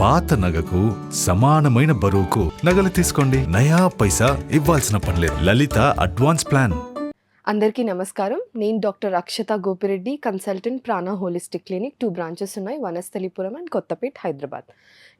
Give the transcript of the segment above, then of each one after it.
పాత నగకు సమానమైన బరువుకు నగలు తీసుకోండి. నయా పైసా ఇవ్వాల్సిన పనిలేదు లలిత అడ్వాన్స్ ప్లాన్. అందరికీ నమస్కారం. నేను doctor Akshata Gopireddy consultant Prana holistic clinic two branches ఉన్నాయి. వనస్థలిపురం అండ్ కొత్తపేట్ హైదరాబాద్.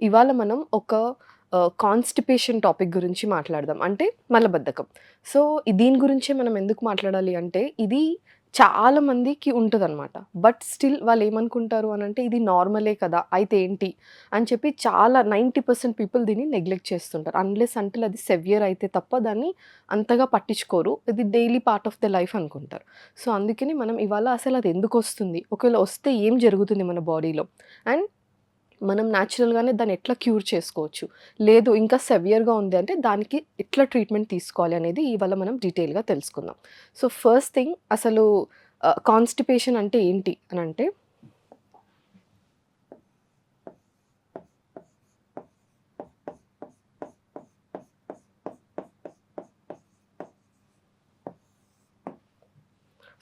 ఇవాళ మనం ఒక కాన్స్టిపేషన్ టాపిక్ గురించి మాట్లాడదాం. అంటే మలబద్ధకం. సో దీని గురించే మనం ఎందుకు మాట్లాడాలి అంటే ఇది చాలా మందికి ఉంటుందన్నమాట. బట్ స్టిల్ వాళ్ళు ఏమనుకుంటారు అని అంటే ఇది నార్మలే కదా అయితే ఏంటి? అని చెప్పి చాలా నైంటీ పర్సెంట్ పీపుల్ దీన్ని నెగ్లెక్ట్ చేస్తుంటారు. అన్లెస్ అంటే అది సెవియర్ అయితే తప్ప దాన్ని అంతగా పట్టించుకోరు. ఇది daily part of the life అనుకుంటారు. సో అందుకని మనం ఇవాళ అసలు అది ఎందుకు వస్తుంది? ఒకవేళ వస్తే ఏం జరుగుతుంది మన బాడీలో? అండ్ మనం న్యాచురల్గానే దాన్ని ఎట్లా క్యూర్ చేసుకోవచ్చు? లేదు ఇంకా సెవియర్గా ఉంది అంటే దానికి ఎట్లా ట్రీట్మెంట్ తీసుకోవాలి అనేది ఇవాళ మనం డీటెయిల్గా తెలుసుకుందాం. సో ఫస్ట్ థింగ్ అసలు uh, కాన్స్టిపేషన్ అంటే ఏంటి అని అంటే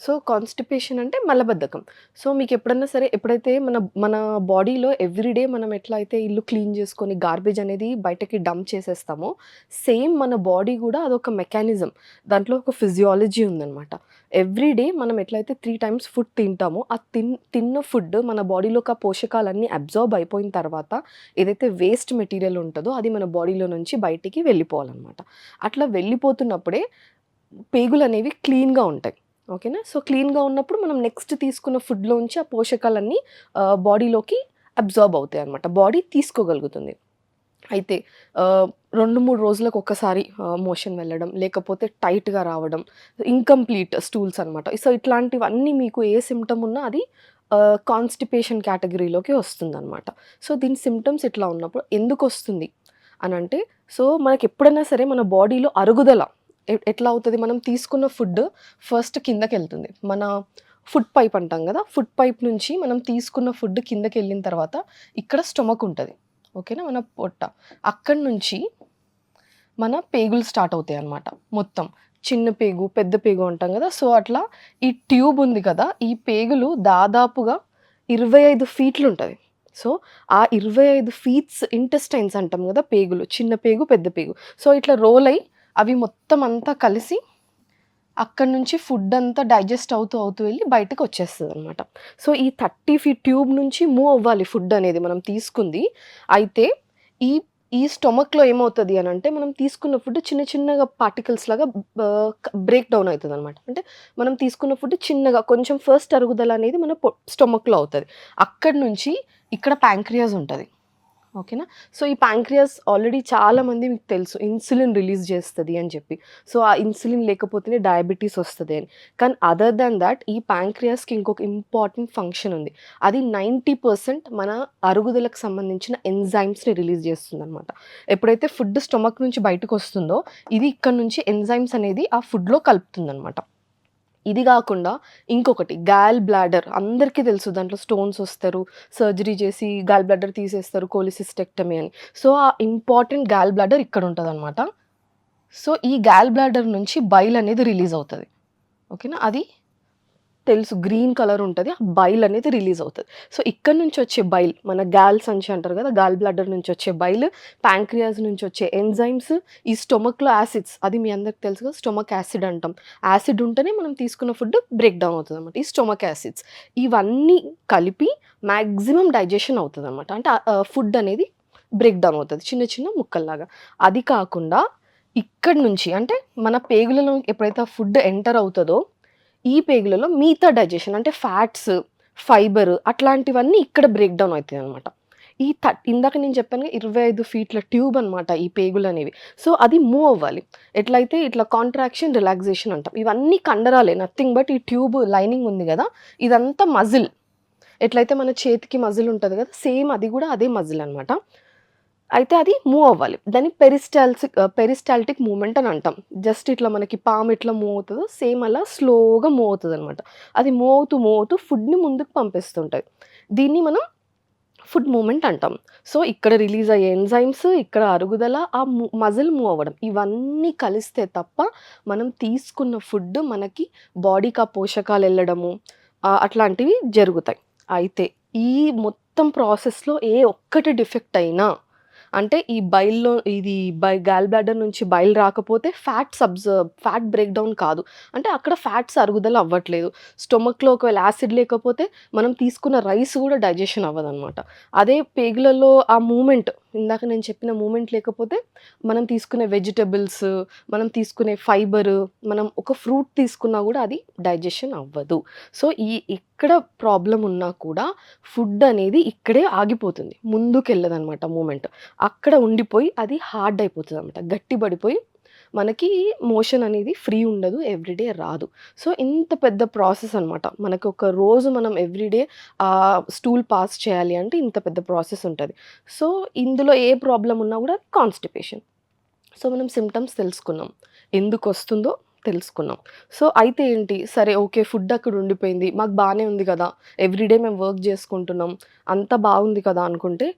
సో కాన్స్టిపేషన్ అంటే మలబద్ధకం. సో మీకు ఎప్పుడన్నా సరే ఎప్పుడైతే మన మన బాడీలో ఎవ్రీడే మనం ఎట్లా అయితే ఇల్లు క్లీన్ చేసుకొని గార్బేజ్ అనేది బయటకి డంప్ చేసేస్తామో సేమ్ మన బాడీ కూడా అదొక మెకానిజం దాంట్లో ఒక ఫిజియాలజీ ఉందన్నమాట. ఎవ్రీడే మనం ఎట్లయితే త్రీ టైమ్స్ ఫుడ్ తింటామో ఆ తిన్ తిన్న ఫుడ్ మన బాడీలోకి ఆ పోషకాలన్నీ అబ్జార్బ్ అయిపోయిన తర్వాత ఏదైతే వేస్ట్ మెటీరియల్ ఉంటుందో అది మన బాడీలో నుంచి బయటికి వెళ్ళిపోవాలన్నమాట. అట్లా వెళ్ళిపోతున్నప్పుడే పేగులు అనేవి క్లీన్గా ఉంటాయి. ఓకేనా? సో క్లీన్గా ఉన్నప్పుడు మనం నెక్స్ట్ తీసుకున్న ఫుడ్లోంచి ఆ పోషకాలన్నీ బాడీలోకి అబ్జార్బ్ అవుతాయి అనమాట బాడీ తీసుకోగలుగుతుంది. అయితే రెండు మూడు రోజులకు ఒక్కసారి మోషన్ వెళ్ళడం లేకపోతే టైట్గా రావడం ఇన్కంప్లీట్ స్టూల్స్ అనమాట సో ఇట్లాంటివన్నీ మీకు ఏ సిమ్టమ్ ఉన్నా అది కాన్స్టిపేషన్ కేటగిరీలోకి వస్తుంది అనమాట సో దీని సిమ్టమ్స్ ఇట్లా ఉన్నప్పుడు ఎందుకు వస్తుంది? అని అంటే సో మనకి ఎప్పుడైనా సరే మన బాడీలో అరుగుదల ఎట్లా అవుతుంది? మనం తీసుకున్న ఫుడ్ ఫస్ట్ కిందకి వెళ్తుంది మన ఫుడ్ పైప్ అంటాం కదా ఫుడ్ పైప్ నుంచి మనం తీసుకున్న ఫుడ్ కిందకి వెళ్ళిన తర్వాత ఇక్కడ స్టొమక్ ఉంటుంది. ఓకేనా? మన పొట్ట. అక్కడి నుంచి మన పేగులు స్టార్ట్ అవుతాయి అన్నమాట. మొత్తం. చిన్న పేగు పెద్ద పేగు అంటాం కదా. సో అట్లా ఈ ట్యూబ్ ఉంది కదా ఈ పేగులు దాదాపుగా ఇరవై ఐదు ఫీట్లు ఉంటుంది. సో ఆ ఇరవై ఐదు ఫీట్స్ ఇంటెస్టైన్స్ అంటాం కదా పేగులు. చిన్న పేగు పెద్ద పేగు. సో ఇట్లా రోల్ అయ్యి అవి మొత్తం అంతా కలిసి అక్కడ నుంచి ఫుడ్ అంతా డైజెస్ట్ అవుతూ అవుతూ వెళ్ళి బయటకు వచ్చేస్తుంది అనమాట సో ఈ థర్టీ ఫీట్ ట్యూబ్ నుంచి మూవ్ అవ్వాలి ఫుడ్ అనేది మనం తీసుకుంది. అయితే ఈ ఈ స్టొమక్లో ఏమవుతుంది అని అంటే మనం తీసుకున్న ఫుడ్ చిన్న చిన్నగా పార్టికల్స్ లాగా బ్రేక్ డౌన్ అవుతుంది అనమాట అంటే మనం తీసుకున్న ఫుడ్ చిన్నగా కొంచెం ఫస్ట్ అరుగుదల అనేది మన స్టొమక్లో అవుతుంది. అక్కడి నుంచి ఇక్కడ ప్యాంక్రియాస్ ఉంటుంది. ఓకేనా? సో ఈ ప్యాంక్రియాస్ ఆల్రెడీ చాలామంది మీకు తెలుసు ఇన్సులిన్ రిలీజ్ చేస్తుంది అని చెప్పి. సో ఆ ఇన్సులిన్ లేకపోతేనే డయాబెటీస్ వస్తుంది అని. కానీ అదర్ దాన్ దాట్ ఈ ప్యాంక్రియాస్కి ఇంకొక ఇంపార్టెంట్ ఫంక్షన్ ఉంది. అది నైంటీ పర్సెంట్ మన అరుగుదలకు సంబంధించిన ఎంజైమ్స్ని రిలీజ్ చేస్తుంది అనమాట ఎప్పుడైతే ఫుడ్ స్టొమక్ నుంచి బయటకు వస్తుందో ఇది ఇక్కడ నుంచి ఎంజైమ్స్ అనేది ఆ ఫుడ్లో కలుపుతుంది అనమాట ఇది కాకుండా ఇంకొకటి గాల్ బ్లాడర్ అందరికీ తెలుసు దాంట్లో స్టోన్స్ వస్తారు సర్జరీ చేసి గాల్ బ్లాడర్ తీసేస్తారు కోలిసిస్టెక్టమీ అని. సో ఆ ఇంపార్టెంట్ గాల్ బ్లాడర్ ఇక్కడ ఉంటుంది అనమాట సో ఈ గాల్ బ్లాడర్ నుంచి బైల్ అనేది రిలీజ్ అవుతుంది. ఓకేనా అది తెలుసు గ్రీన్ కలర్ ఉంటుంది ఆ బైల్ అనేది రిలీజ్ అవుతుంది. సో ఇక్కడ నుంచి వచ్చే బైల్ మన గాల్ సంచి అంటారు కదా గాల్ బ్లాడర్ నుంచి వచ్చే బైల్ ప్యాంక్రియాస్ నుంచి వచ్చే ఎంజైమ్స్ ఈ స్టొమక్లో యాసిడ్స్ అది మీ అందరికి తెలుసు కదా స్టొమక్ యాసిడ్ అంటాం. యాసిడ్ ఉంటేనే మనం తీసుకున్న ఫుడ్ బ్రేక్ డౌన్ అవుతుంది అనమాట ఈ స్టొమక్ యాసిడ్స్ ఇవన్నీ కలిపి మ్యాక్సిమం డైజెషన్ అవుతుంది అనమాట అంటే ఫుడ్ అనేది బ్రేక్ డౌన్ అవుతుంది చిన్న చిన్న ముక్కల్లాగా. అది కాకుండా ఇక్కడ నుంచి అంటే మన పేగులలో ఎప్పుడైతే ఫుడ్ ఎంటర్ అవుతుందో ఈ పేగులలో మిగతా డైజెషన్ అంటే ఫ్యాట్స్ ఫైబర్ అట్లాంటివన్నీ ఇక్కడ బ్రేక్ డౌన్ అవుతాయి అనమాట ఈ థ ఇందాక నేను చెప్పాను ఇరవై ఐదు ఫీట్ల ట్యూబ్ అనమాట ఈ పేగులు అనేవి. సో అది మూవ్ అవ్వాలి. ఎట్లయితే ఇట్లా కాంట్రాక్షన్ రిలాక్సేషన్ అంటాం. ఇవన్నీ కండరాలే నథింగ్ బట్ ఈ ట్యూబ్ లైనింగ్ ఉంది కదా ఇదంతా మజిల్ ఎట్లయితే మన చేతికి మజిల్ ఉంటుంది కదా సేమ్ అది కూడా అదే మజిల్ అనమాట అయితే అది మూవ్ అవ్వాలి. దాన్ని పెరిస్టాల్సిక్ పెరిస్టాల్టిక్ మూమెంట్ అని అంటాం. జస్ట్ ఇట్లా మనకి పాము ఇట్లా మూవ్ అవుతుందో సేమ్ అలా స్లోగా మూవ్ అవుతుంది అనమాట అది మూవ్ అవుతూ మూవ్ అవుతూ ఫుడ్ని ముందుకు పంపిస్తుంటుంది దీన్ని మనం ఫుడ్ మూమెంట్ అంటాం. సో ఇక్కడ రిలీజ్ అయ్యే ఎంజైమ్స్ ఇక్కడ అరుగుదల ఆ మజిల్ మూవ్ అవ్వడం ఇవన్నీ కలిస్తే తప్ప మనం తీసుకున్న ఫుడ్ మనకి బాడీకి ఆ పోషకాలు వెళ్ళడము అట్లాంటివి జరుగుతాయి. అయితే ఈ మొత్తం ప్రాసెస్‌లో ఏ ఒక్కటి డిఫెక్ట్ అయినా అంటే ఈ బైల్‌లో ఇది బై గాల్ బ్లాడర్ నుంచి బైల్ రాకపోతే fats observe fat break down కాదు. అంటే అక్కడ ఫ్యాట్స్ అరుగుదల అవ్వట్లేదు. స్టొమక్‌లో ఒకవేళ యాసిడ్ లేకపోతే మనం తీసుకున్న రైస్ కూడా డైజెషన్ అవ్వదనమాట. అదే పేగులలో ఆ మూమెంట్ ఇందాక నేను చెప్పిన మూమెంట్ లేకపోతే మనం తీసుకునే వెజిటబుల్స్, మనం తీసుకునే ఫైబర్, మనం ఒక ఫ్రూట్ తీసుకున్నా కూడా అది డైజెషన్ అవ్వదు. సో, ఈ ఎక్కడ ప్రాబ్లం ఉన్నా కూడా ఫుడ్ అనేది ఇక్కడే ఆగిపోతుంది. ముందుకు వెళ్ళదనమాట మూమెంట్ అక్కడ ఉండిపోయి అది హార్డ్ అయిపోతుంది అనమాట గట్టిపడిపోయి మనకి మోషన్ అనేది ఫ్రీ ఉండదు. ఎవ్రీడే రాదు. సో, ఇంత పెద్ద ప్రాసెస్ అనమాట. మనకు ఒక రోజు మనం ఎవ్రీడే స్టూల్ పాస్ చేయాలి అంటే ఇంత పెద్ద ప్రాసెస్ ఉంటుంది సో, ఇందులో ఏ ప్రాబ్లం ఉన్నా కూడా కాన్‌స్టిపేషన్. సో, మనం సిమ్టమ్స్ తెలుసుకున్నాం. ఎందుకు వస్తుందో తెలుసుకున్నాం. సో, అయితే ఏంటి సరే ఓకే. ఫుడ్ అక్కడ ఉండిపోయింది. మాకు బాగానే ఉంది కదా ఎవ్రీడే మేము వర్క్ చేసుకుంటున్నాం అంతా బాగుంది కదా! అనుకుంటే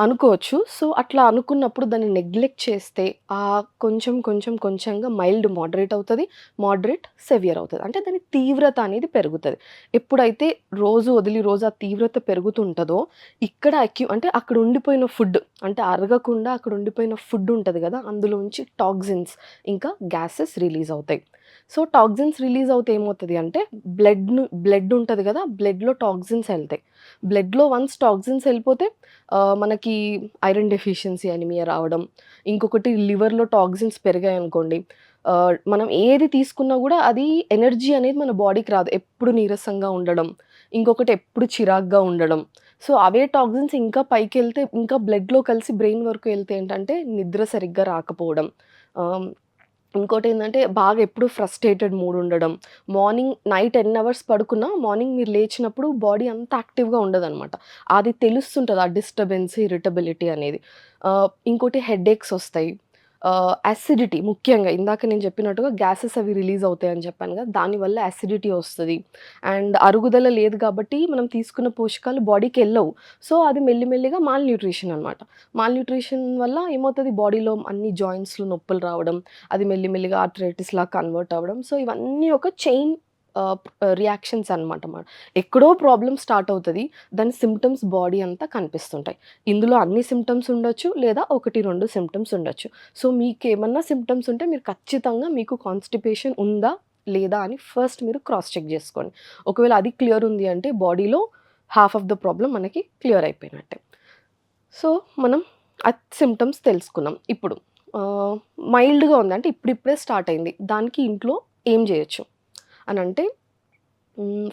అనుకోవచ్చు. సో, అట్లా అనుకున్నప్పుడు దాన్ని నెగ్లెక్ట్ చేస్తే ఆహ్, కొంచెం కొంచెం కొంచెంగా మైల్డ్ మోడరేట్ అవుతది. మోడరేట్ సెవియర్ అవుతది. అంటే దాని తీవ్రత అనేది పెరుగుతది. ఎప్పుడైతే రోజు వదిలి రోజు ఆ తీవ్రత పెరుగుతుంటదో ఇక్కడ అక్యు అంటే అక్కడ ఉండిపోయిన ఫుడ్ అంటే అరగకుండా అక్కడ ఉండిపోయిన ఫుడ్ ఉంటది గదా! అందులోంచి టాక్సిన్స్ ఇంకా గ్యాసెస్ రిలీజ్ అవుతాయి. సో, టాక్సిన్స్ రిలీజ్ అవుతే ఏమవుతుంది అంటే బ్లడ్ బ్లడ్ ఉంటుంది కదా బ్లడ్‌లో టాక్సిన్స్ వెళ్తాయి బ్లడ్‌లో వన్స్ టాక్సిన్స్ వెళ్ళిపోతే మనకి ఐరన్ డెఫిషియన్సీ అనిమియా రావడం. ఇంకొకటి లివర్‌లో టాక్సిన్స్ పెరిగాయనుకోండి మనం ఏది తీసుకున్నా కూడా అది ఎనర్జీ అనేది మన బాడీకి రాదు. ఎప్పుడు నీరసంగా ఉండడం. ఇంకొకటి ఎప్పుడు చిరాగ్గా ఉండడం. సో, అవే టాక్సిన్స్ ఇంకా పైకెళ్తే ఇంకా బ్లడ్‌లో కలిసి బ్రెయిన్ వరకు వెళ్తే ఏంటంటే నిద్ర సరిగ్గా రాకపోవడం. ఇంకోటి ఏంటంటే బాగా ఎప్పుడు ఫ్రస్ట్రేటెడ్ మూడ్ ఉండడం. మార్నింగ్ నైట్ 10 అవర్స్ పడుకున్నా మార్నింగ్ మీరు లేచినప్పుడు బాడీ అంత యాక్టివ్‌గా ఉండదనమాట. అది తెలుస్తుంటుంది ఆ డిస్టర్బెన్స్, ఇరిటబిలిటీ అనేది. ఇంకోటి హెడేక్స్ వస్తాయి యాసిడిటీ అసిడిటీ ముఖ్యంగా ఇందాక నేను చెప్పినట్టుగా గ్యాసెస్ అవి రిలీజ్ అవుతాయని చెప్పాను కదా దానివల్ల యాసిడిటీ వస్తుంది అండ్ అరుగుదల లేదు కాబట్టి మనం తీసుకున్న పోషకాలు బాడీకి వెళ్ళవు సో, అది మెల్లిమెల్లిగా మాల్ న్యూట్రిషన్ అనమాట. మాల్ న్యూట్రిషన్ వల్ల ఏమవుతుంది బాడీలో అన్ని జాయింట్స్‌లో నొప్పులు రావడం. అది మెల్లిమెల్లిగా మెల్లిగా కన్వర్ట్ అవ్వడం. సో, ఇవన్నీ ఒక చైన్ రియాక్షన్స్ అనమాట. మన ఎక్కడో ప్రాబ్లమ్ స్టార్ట్ అవుతుంది దాని సిమ్టమ్స్ బాడీ అంతా కనిపిస్తుంటాయి. ఇందులో అన్ని సిమ్టమ్స్ ఉండొచ్చు. లేదా ఒకటి రెండు సిమ్టమ్స్ ఉండొచ్చు. సో, మీకేమన్నా సిమ్టమ్స్ ఉంటే మీరు ఖచ్చితంగా మీకు కాన్‌స్టిపేషన్ ఉందా? లేదా? అని ఫస్ట్ మీరు క్రాస్ చెక్ చేసుకోండి ఒకవేళ అది క్లియర్ ఉంది అంటే బాడీలో హాఫ్ ఆఫ్ ద ప్రాబ్లం మనకి క్లియర్ అయిపోయినట్టే. సో, మనం ఆ సిమ్టమ్స్ తెలుసుకున్నాం. ఇప్పుడు మైల్డ్‌గా ఉంది. అంటే ఇప్పుడిప్పుడే స్టార్ట్ అయింది. దానికి ఇంట్లో ఏం చేయొచ్చు అని అంటే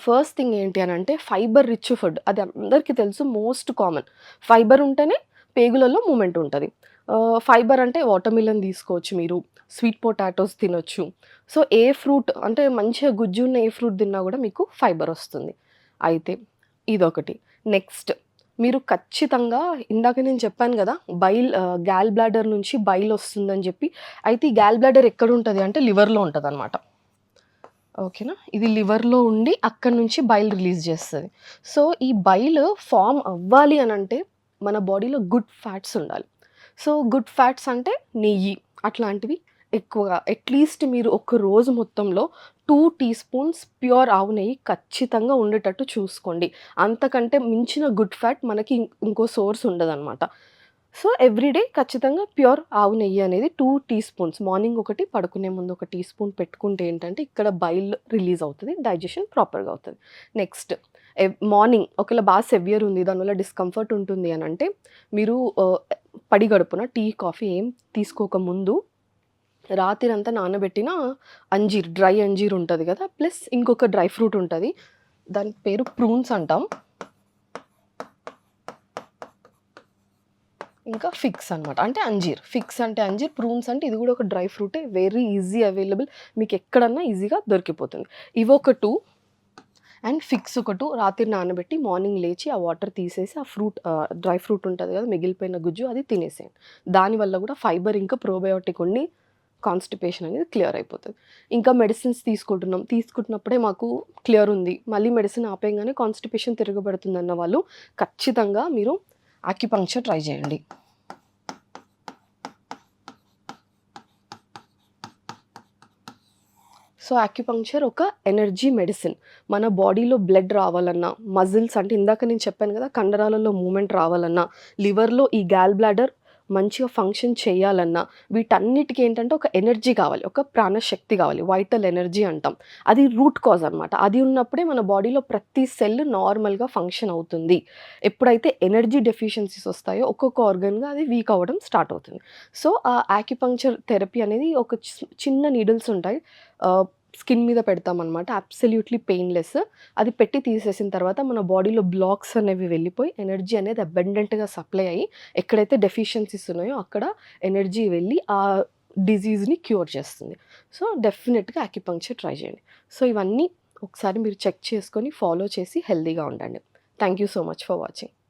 ఫస్ట్ థింగ్ ఏంటి అని అంటే ఫైబర్ రిచ్ ఫుడ్. అది అందరికీ తెలుసు మోస్ట్ కామన్. ఫైబర్ ఉంటేనే పేగులలో మూమెంట్ ఉంటుంది ఫైబర్ అంటే వాటర్‌మిలన్ తీసుకోవచ్చు మీరు. స్వీట్ పొటాటోస్ తినొచ్చు. సో, ఏ ఫ్రూట్ అంటే మంచిగా గుజ్జు ఉన్న ఏ ఫ్రూట్ తిన్నా కూడా మీకు ఫైబర్ వస్తుంది అయితే ఇదొకటి. నెక్స్ట్ మీరు ఖచ్చితంగా ఇందాక నేను చెప్పాను కదా బైల్ గ్యాల్ బ్లాడర్ నుంచి బైల్ వస్తుందని చెప్పి అయితే ఈ గాల్ బ్లాడర్ ఎక్కడ ఉంటుంది అంటే లివర్‌లో ఉంటుంది అనమాట ఓకేనా? ఇది లివర్‌లో ఉండి అక్కడి నుంచి బైల్ రిలీజ్ చేస్తుంది సో, ఈ బైల్ ఫామ్ అవ్వాలి అని అంటే మన బాడీలో గుడ్ ఫ్యాట్స్ ఉండాలి. సో, గుడ్ ఫ్యాట్స్ అంటే నెయ్యి అట్లాంటివి ఎక్కువగా అట్‌లీస్ట్ మీరు ఒక రోజు మొత్తంలో టూ టీ స్పూన్స్ ప్యూర్ ఆవు నెయ్యి ఖచ్చితంగా ఉండేటట్టు చూసుకోండి. అంతకంటే మించిన గుడ్ ఫ్యాట్ మనకి ఇంకో సోర్స్ ఉండదనమాట. సో, ఎవ్రీడే ఖచ్చితంగా ప్యూర్ ఆవు నెయ్యి అనేది టూ టీ స్పూన్స్ మార్నింగ్ ఒకటి, పడుకునే ముందు ఒక టీ స్పూన్ పెట్టుకుంటే ఏంటంటే ఇక్కడ బైల్ రిలీజ్ అవుతుంది డైజెషన్ ప్రాపర్‌గా అవుతుంది నెక్స్ట్ ఎవ్ మార్నింగ్ ఒకవేళ బాగా సెవియర్ ఉంది. దానివల్ల డిస్కంఫర్ట్ ఉంటుంది అని అంటే మీరు పడి గడుపున టీ, కాఫీ ఏం తీసుకోక ముందు రాత్రంతా నానబెట్టిన అంజీర్ డ్రై అంజీర్ ఉంటుంది కదా ప్లస్ ఇంకొక డ్రై ఫ్రూట్ ఉంటుంది దాని పేరు ప్రూన్స్ అంటాం. ఇంకా ఫిక్స్ అనమాట. అంటే అంజీర్. ఫిక్స్ అంటే అంజీర్, ప్రూన్స్ అంటే ఇది కూడా ఒక డ్రై ఫ్రూటే. Very easy available. మీకు ఎక్కడన్నా ఈజీగా దొరికిపోతుంది. ఇవి ఒక టూ అండ్ ఫిక్స్ ఒక టూ రాత్రి నానబెట్టి మార్నింగ్ లేచి ఆ వాటర్ తీసేసి ఆ ఫ్రూట్ డ్రై ఫ్రూట్ ఉంటుంది కదా మిగిలిపోయిన గుజ్జు అది తినేసేయండి. దానివల్ల కూడా ఫైబర్ ఇంకా ప్రోబయోటిక్ ఉండి కాన్‌స్టిపేషన్ అనేది క్లియర్ అయిపోతుంది ఇంకా మెడిసిన్స్ తీసుకుంటున్నాం. తీసుకుంటున్నప్పుడే మాకు క్లియర్ ఉంది. మళ్ళీ మెడిసిన్ ఆపేయంగానే కాన్‌స్టిపేషన్ తిరగబడుతుందన్న వాళ్ళు ఖచ్చితంగా మీరు అక్యుపంక్చర్ ట్రై చేయండి. సో యాక్యుపంక్చర్ ఒక ఎనర్జీ మెడిసిన్. మన బాడీలో బ్లడ్ రావాలన్నా మజిల్స్ అంటే ఇందాక నేను చెప్పాను కదా కండరాలలో మూమెంట్ రావాలన్నా లివర్లో ఈ గ్యాల్ బ్లాడర్ మంచిగా ఫంక్షన్ చేయాలన్నా వీటన్నిటికీ ఏంటంటే ఒక ఎనర్జీ కావాలి ఒక ప్రాణశక్తి కావాలి వైటల్ ఎనర్జీ అంటాం. అది రూట్ కాజ్ అనమాట అది ఉన్నప్పుడే మన బాడీలో ప్రతి సెల్ నార్మల్గా ఫంక్షన్ అవుతుంది. ఎప్పుడైతే ఎనర్జీ డెఫిషియన్సీస్ వస్తాయో ఒక్కొక్క ఆర్గన్గా అది వీక్ అవ్వడం స్టార్ట్ అవుతుంది. సో ఆ యాక్యుపంక్చర్ థెరపీ అనేది ఒక చి- చిన్న నీడిల్స్ ఉంటాయి. స్కిన్ మీద పెడతామన్నమాట. అబ్సల్యూట్లీ పెయిన్లెస్ అది పెట్టి తీసేసిన తర్వాత మన బాడీలో బ్లాక్స్ అనేవి వెళ్ళిపోయి ఎనర్జీ అనేది అబెండెంట్గా సప్లై అయ్యి ఎక్కడైతే డెఫిషియన్సీస్ ఉన్నాయో అక్కడ ఎనర్జీ వెళ్ళి ఆ డిజీజ్ని క్యూర్ చేస్తుంది. సో డెఫినెట్గా అక్యుపంక్చర్ ట్రై చేయండి. సో ఇవన్నీ ఒకసారి మీరు చెక్ చేసుకొని ఫాలో చేసి హెల్తీగా ఉండండి. Thank you so much for watching